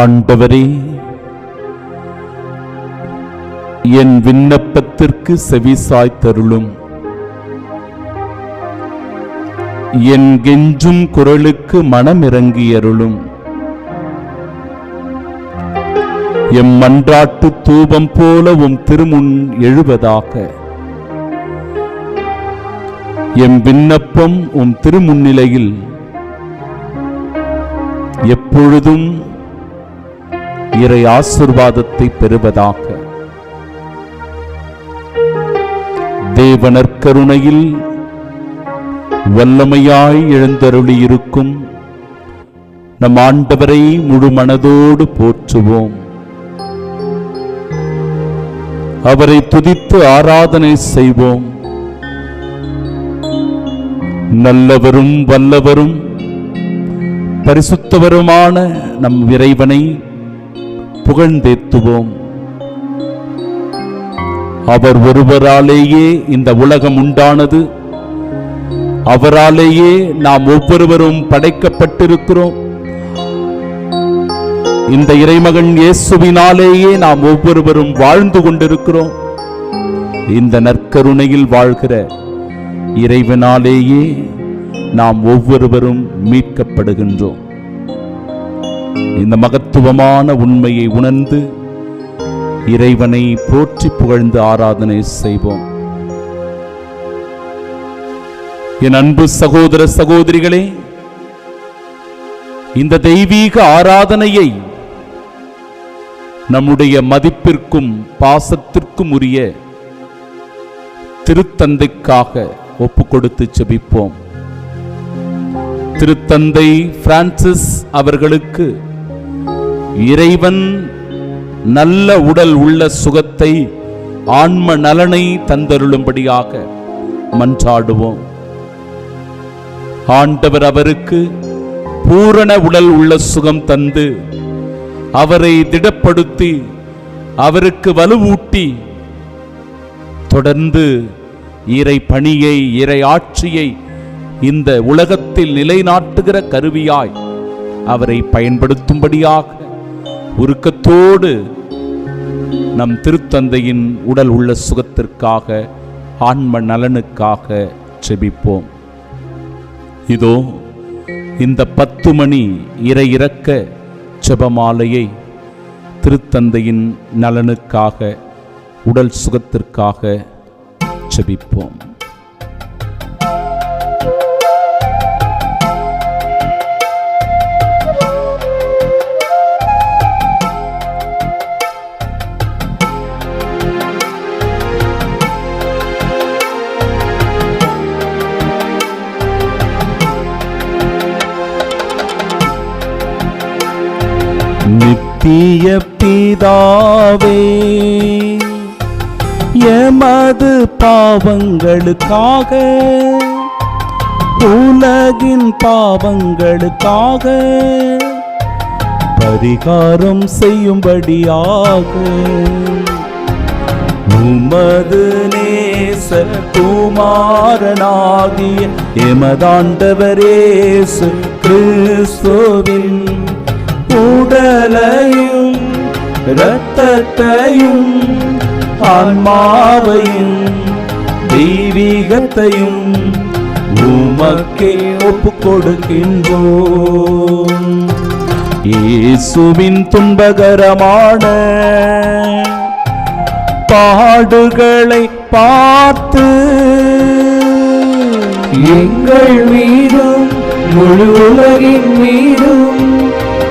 ஆண்டவரே என் விண்ணப்பத்திற்கு செவிசாய்த்தருளும் என் கெஞ்சும் குரலுக்கு மனமிறங்கியருளும். எம் மன்றாட்டு தூபம் போல உம் திருமுன் எழுவதாக. எம் விண்ணப்பம் உம் திருமுன்னிலையில் எப்பொழுதும் இறை ஆசிர்வாதத்தை பெறுவதாக. தேவனற்கருணையில் வல்லமையாய் எழுந்தருளியிருக்கும் நம் ஆண்டவரை முழு மனதோடு போற்றுவோம். அவரை துதித்து ஆராதனை செய்வோம். நல்லவரும் வல்லவரும் பரிசுத்தவருமான நம் இறைவனை புகழ்ந்தேத்துவோம். அவர் ஒருவராலேயே இந்த உலகம் உண்டானது. அவராலேயே நாம் ஒவ்வொருவரும் படைக்கப்பட்டிருக்கிறோம். இந்த இறைமகன் இயேசுவினாலேயே நாம் ஒவ்வொருவரும் வாழ்ந்து கொண்டிருக்கிறோம். இந்த நற்கருணையில் வாழ்கிற இறைவனாலேயே நாம் ஒவ்வொருவரும் மீட்கப்படுகின்றோம். இந்த மகத்துவமான உண்மையை உணர்ந்து இறைவனை போற்றி புகழ்ந்து ஆராதனை செய்வோம். என் அன்பு சகோதர சகோதரிகளே இந்த தெய்வீக ஆராதனையை நம்முடைய மதிப்பிற்கும் பாசத்திற்கும் உரிய திருத்தந்தைக்காக ஒப்பு கொடுத்து செபிப்போம் திருத்தந்தை பிரான்சிஸ் அவர்களுக்கு இறைவன் நல்ல உடல் உள்ள சுகத்தை ஆன்ம நலனை தந்தருளும்படியாக மன்றாடுவோம். ஆண்டவர் அவருக்கு பூரண உடல் உள்ள சுகம் தந்து அவரை திடப்படுத்தி அவருக்கு வலுவூட்டி தொடர்ந்து இறை பணியை இறை ஆட்சியை இந்த உலகத்தில் நிலைநாட்டுகிற கருவியாய் அவரை பயன்படுத்தும்படியாக உருக்கத்தோடு நம் திருத்தந்தையின் உடல் உள்ள சுகத்திற்காக ஆன்ம நலனுக்காக செபிப்போம் இதோ இந்த பத்து மணி இறை இறக்க செபமாலையை திருத்தந்தையின் நலனுக்காக உடல் சுகத்திற்காக செபிப்போம் நித்திய பிதாவே எமது பாவங்களுக்காக உலகின் பாவங்களுக்காக பரிகாரம் செய்யும்படியாக உமது நேச குமாரனாகிய எமதாண்டவரேசு கிறிஸ்துவின் உடலையும் இரத்தத்தையும் ஆன்மாவையும் தெய்வீகத்தையும் உமக்கே ஒப்பு கொடுக்கின்றோம் இயேசுவின் துன்பகரமான பாடுகளை பார்த்து எங்கள் மீதும் முழு உலகின் மீது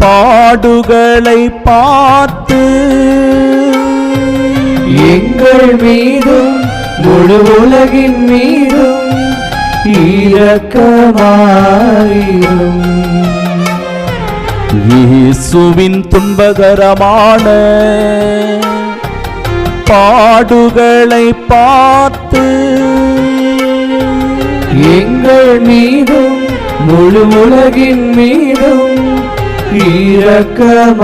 பாடுகளை பார்த்து எங்கள் மீதும் முழு உலகின் மீதும் இரக்கமாயிரும். இயேசுவின் துன்பகரமான பாடுகளை பார்த்து எங்கள் மீதும் முழு உலகின் மீதும் இரக்கமாயிரும்.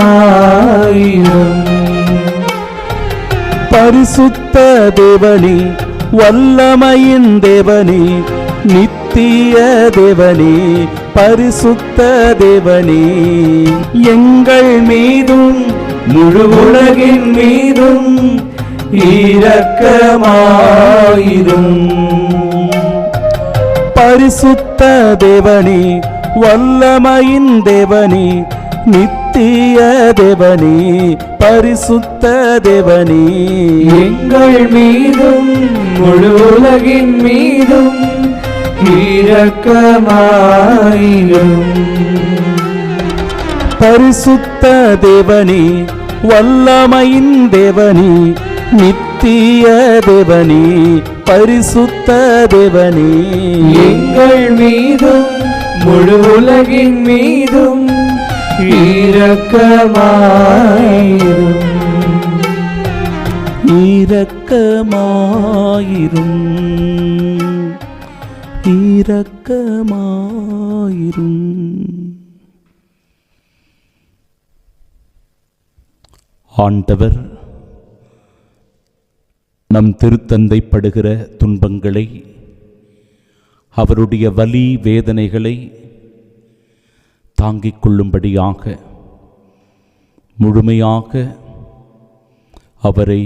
பரிசுத்த தேவனே வல்லமையின் தேவனே நித்திய தேவனே பரிசுத்த தேவனே. எங்கள் மீதும் முழு உலகின் மீதும் இரக்கமாயிரும். பரிசுத்த தேவனே வல்லமையின் தேவனே நித்திய தேவனே பரிசுத்த தேவனே. எங்கள் மீதும் முழு உலகின் மீதும் இரக்கமாயிரும். பரிசுத்த தேவனே வல்லமையின் தேவனே நித்திய தேவனே பரிசுத்த தேவனே. எங்கள் மீதும் முழு உலகின் மீதும் இரக்கமாயிரும். இரக்கமாயிரும். இரக்கமாயிரும். ஆண்டவர் நம் திருத்தந்தை படுகிற துன்பங்களை அவருடைய வலி வேதனைகளை தாங்கிக் கொள்ளும்படியாக முழுமையாக அவரை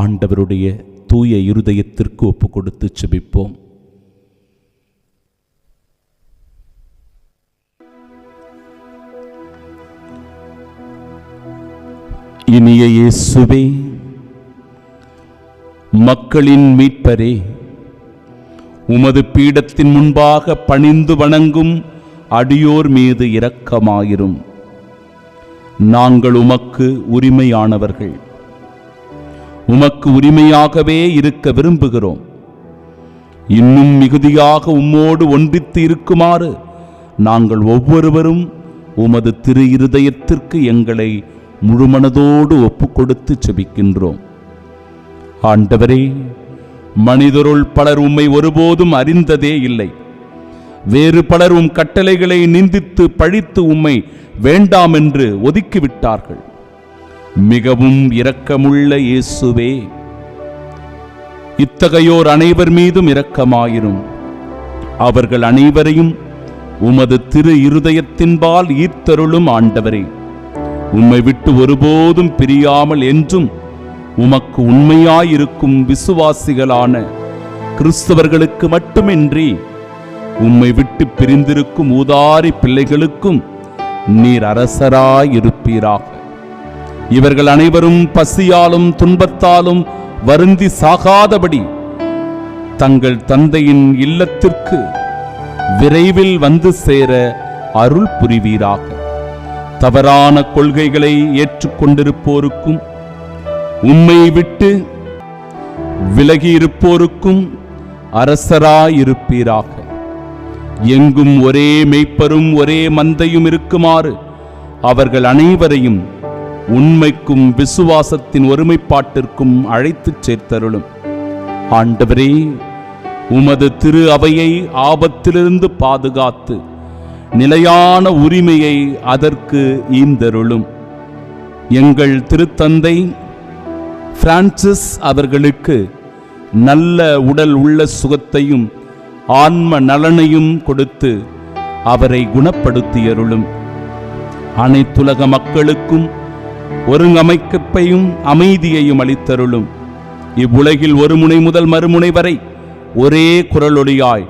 ஆண்டவருடைய தூய இருதயத்திற்கு ஒப்பு கொடுத்து செபிப்போம். இனிய இயேசுவே மக்களின் மீட்பரே உமது பீடத்தின் முன்பாக பணிந்து வணங்கும் அடியோர் மீது இரக்கமாயிரும். நாங்கள் உமக்கு உரிமையானவர்கள். உமக்கு உரிமையாகவே இருக்க விரும்புகிறோம். இன்னும் மிகுதியாக உம்மோடு ஒன்றித்து இருக்குமாறு நாங்கள் ஒவ்வொருவரும் உமது திரு இருதயத்திற்கு எங்களை முழுமனதோடு ஒப்புக்கொடுத்து செபிக்கின்றோம். ஆண்டவரே மனிதருள் பலர் உம்மை ஒருபோதும் அறிந்ததே இல்லை. வேறு பலர் உம் கட்டளைகளை நிந்தித்து பழித்து உம்மை வேண்டாம் என்று ஒதுக்கிவிட்டார்கள். மிகவும் இரக்கமுள்ள இயேசுவே இத்தகையோர் அனைவர் மீதும் இரக்கமாயிரும். அவர்கள் அனைவரையும் உமது திரு இருதயத்தின்பால் ஈர்த்தருளும் ஆண்டவரே. உம்மை விட்டு ஒருபோதும் பிரியாமல் என்றும் உமக்கு உண்மையாயிருக்கும் விசுவாசிகளான கிறிஸ்தவர்களுக்கு மட்டுமின்றி உம்மை விட்டு பிரிந்திருக்கும் ஊதாரி பிள்ளைகளுக்கும் நீர் அரசராயிருப்பீராக. இவர்கள் அனைவரும் பசியாலும் துன்பத்தாலும் வருந்தி சாகாதபடி தங்கள் தந்தையின் இல்லத்திற்கு விரைவில் வந்து சேர அருள் புரிவீராக. தவறான கொள்கைகளை ஏற்றுக்கொண்டிருப்போருக்கும் உம்மை விட்டு விலகியிருப்போருக்கும் அரசராயிருப்பீராக. எங்கும் ஒரே மெய்ப்பரும் ஒரே மந்தையும் இருக்குமாறு அவர்கள் அனைவரையும் உண்மைக்கும் விசுவாசத்தின் ஒருமைப்பாட்டிற்கும் அழைத்துச் சேர்த்தருளும். ஆண்டவரே உமது திரு அவையை ஆபத்திலிருந்து பாதுகாத்து நிலையான உரிமையை அதற்கு ஈந்தருளும். எங்கள் திருத்தந்தை பிரான்சிஸ் அவர்களுக்கு நல்ல உடல் உள்ள சுகத்தையும் ஆன்ம நலனையும் கொடுத்து அவரை குணப்படுத்தியருளும். அனைத்துலக மக்களுக்கும் ஒருங்கமைக்கப்பையும் அமைதியையும் அளித்தருளும். இவ்வுலகில் ஒரு முனை முதல் மறுமுனை வரை ஒரே குரலொடியாய்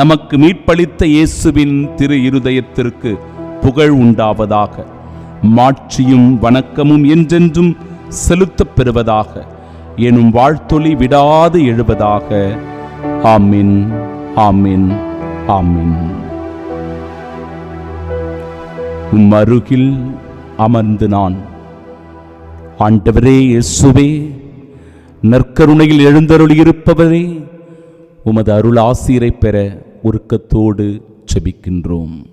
நமக்கு மீட்பளித்த இயேசுவின் திரு இருதயத்திற்கு புகழ் உண்டாவதாக. மாட்சியும் வணக்கமும் என்றென்றும் செலுத்தப் பெறுவதாக எனும் வாழ்த்தொலி விடாது எழுவதாக. ஆமின் ஆமின் ஆமின். உம் அருகில் அமர்ந்து நான். ஆண்டவரே இயேசுவே நற்கருணையில் எழுந்தருளியிருப்பவரே உமது அருள் ஆசீரை பெற உருக்கத்தோடு செபிக்கின்றோம்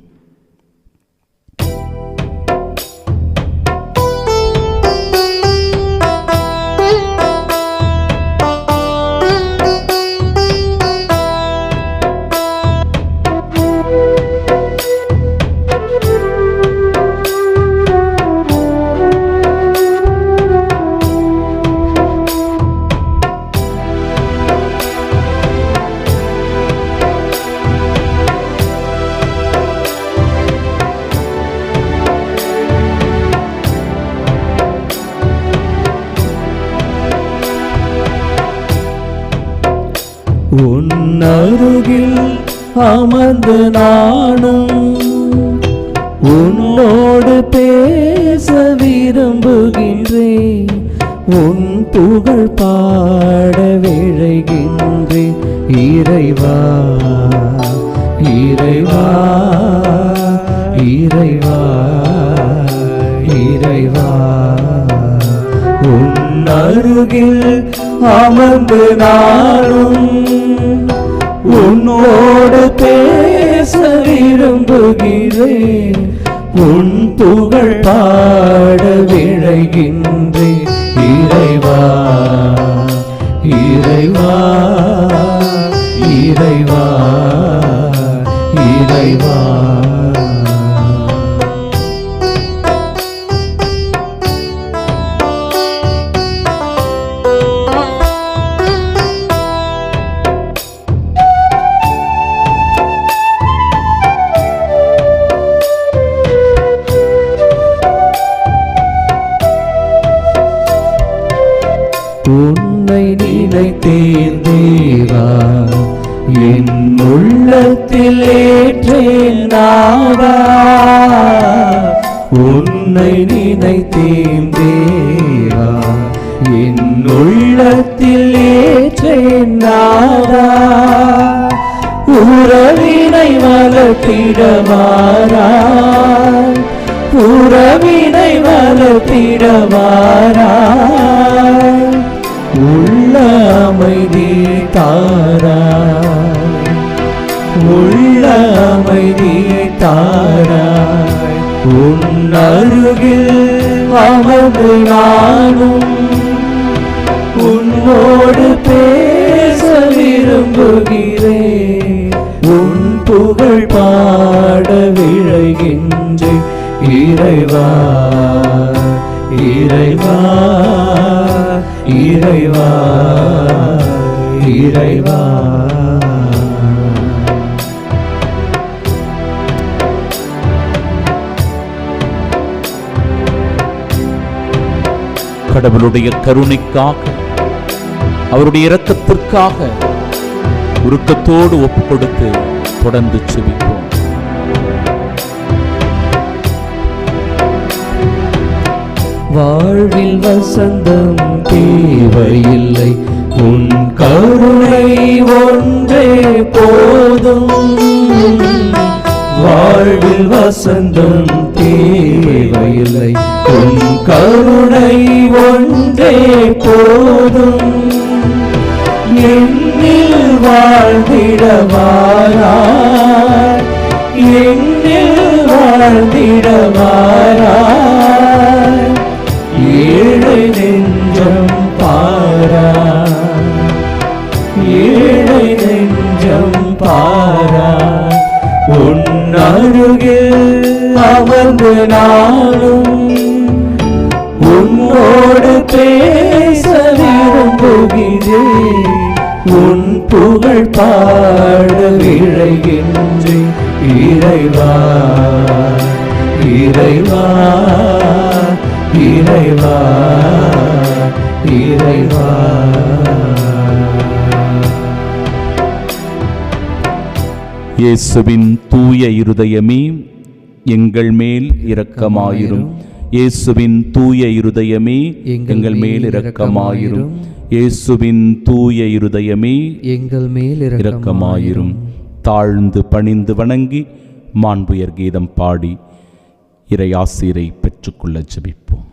அருகில் அமர்ந்து நானும் உன்னோடு பேச விரும்புகின்றேன். உன் புகழ் பாட விழைகின்றேன். இறைவா இறைவா இறைவா இறைவா. உன் அருகில் அமர்ந்து நானும் உன்னோடு பேச விரும்புகிறேன். உன் புகழ் பாட விழைகின்றேன். இறைவா இறைவா. உன்னை நினைத்தேன் தேவா. என் உள்ளத்தில் ஏற்றேன் நாதா உன்னை நினைத்தேன் தேவா. என் உள்ளத்தில் ஏற்றேன் நாதா உறவினை வளர்த்திடவாராய். உறவினை வளர்த்திடவாராய். உள்ள அமைதி தாராய் உள்ள அமைதி தாராய் உன் அருகில் அமர்ந்து நானும் உன்னோடு பேச விரும்புகிறேன். உன் புகழ் பாட விழைகின்றேன். இறைவா இறைவா. இறைவா இறைவா. கடவுளுடைய கருணைக்காக அவருடைய இரக்கத்திற்காக உருக்கத்தோடு ஒப்பு கொடுத்து தொடர்ந்து செவிப்போம் வாழ்வில் வசந்தம் தேவையில்லை. உன் கருணை ஒன்றே போதும். வாழ்வில் வசந்தம் தேவையில்லை. உன் கருணை ஒன்றே போதும். என்னில் வாழ்ந்திடவாராய் என்னில் வாழ்ந்திடவாராய் பாட விழைகின்றேன் இறைவா இறைவா இறைவா இறைவா. இயேசுவின் தூய இருதயமே எங்கள் மேல் இரக்கமாயிரும். இயேசுவின் தூய இருதயமே எங்கள் மேல் இரக்கமாயிரும். இயேசுவின் தூய இருதயமே எங்கள் மேல் இரக்கமாயிரும். தாழ்ந்து பணிந்து வணங்கி மாண்புயர் கீதம் பாடி இறையாசிரை பெற்றுக்கொள்ள ஜெபிப்போம்.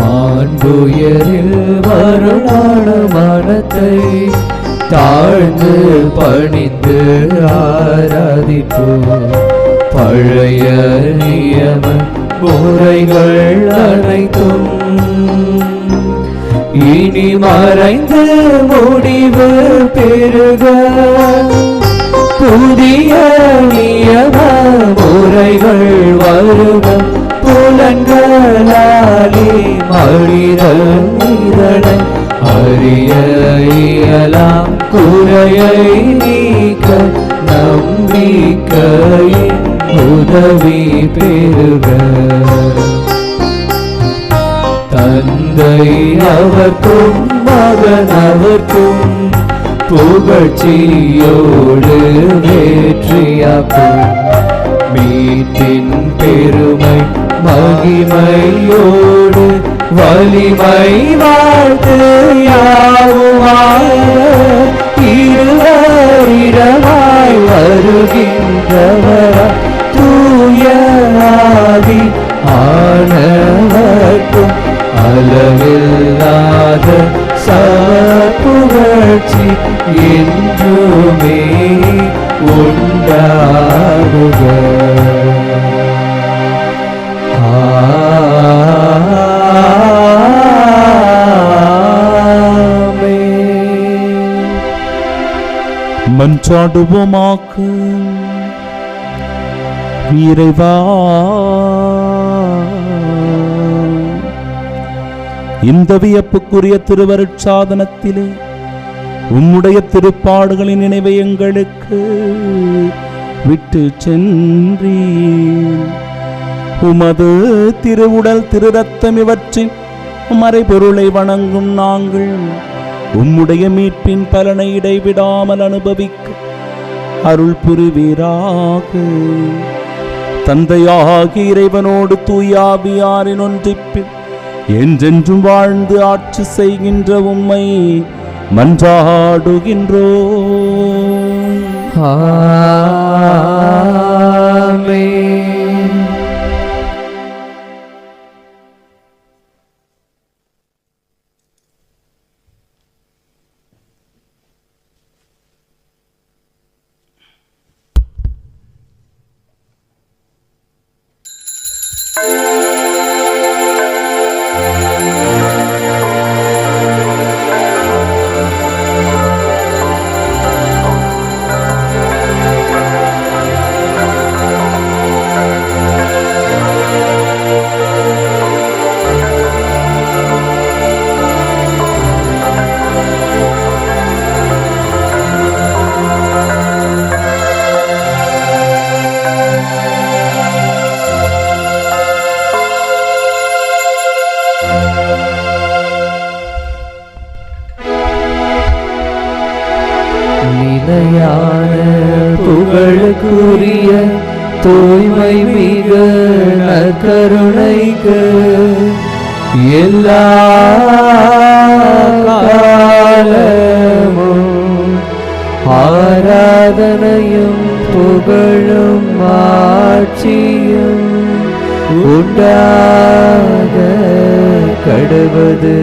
மாண்புயரில் வருணான மனத்தை தாழ்ந்து பணிந்து ஆராதிப்போம் பழைய நியம முறைகள் அனைத்தும். இனி மறைந்து முடிவு பெருக புதிய நியம முறைகள் வருக. புலன்களாலே மனிதன் இதனை அறிய இயலாம் குறையை நீக்க நம்பிக்கையின் உதவி பெறுக. தந்தை அவர்க்கும் மகன் அவர்க்கும் புகழ்ச்சியோடு வேற்றியாக்கும். மீட்டின் பெருமை மகிமையோடு வலிமை வாழ்த்து யாவுமாய் இருவரிடமாய் வருகின்றவரா தூய ஆனவர்க்கும் அளவில்லாத சமப்புகழ்ச்சி என் சாடுவோமாக்கு. வீரைவா இந்த வியப்புக்குரிய திருவருட்சாதனத்திலே உம்முடைய திருப்பாடுகளின் நினைவை எங்களுக்கு விட்டு சென்றீர். உமது திருவுடல் திரு ரத்தம் இவற்றின் மறைபொருளை வணங்கும் நாங்கள் உம்முடைய மீட்பின் பலனை இடைவிடாமல் அனுபவிக்க அருள் புரிவீராக. தந்தையாகி இறைவனோடு தூயாபியாரின் ஒன்றிப்பில் என்றென்றும் வாழ்ந்து ஆட்சி செய்கின்ற உம்மை மன்றாடுகின்றோ ஆமே தூய்மை மிக கருணைக்கு எல்லா ஆராதனையும் புகழும் ஆட்சியும் உண்டாக கடுவது.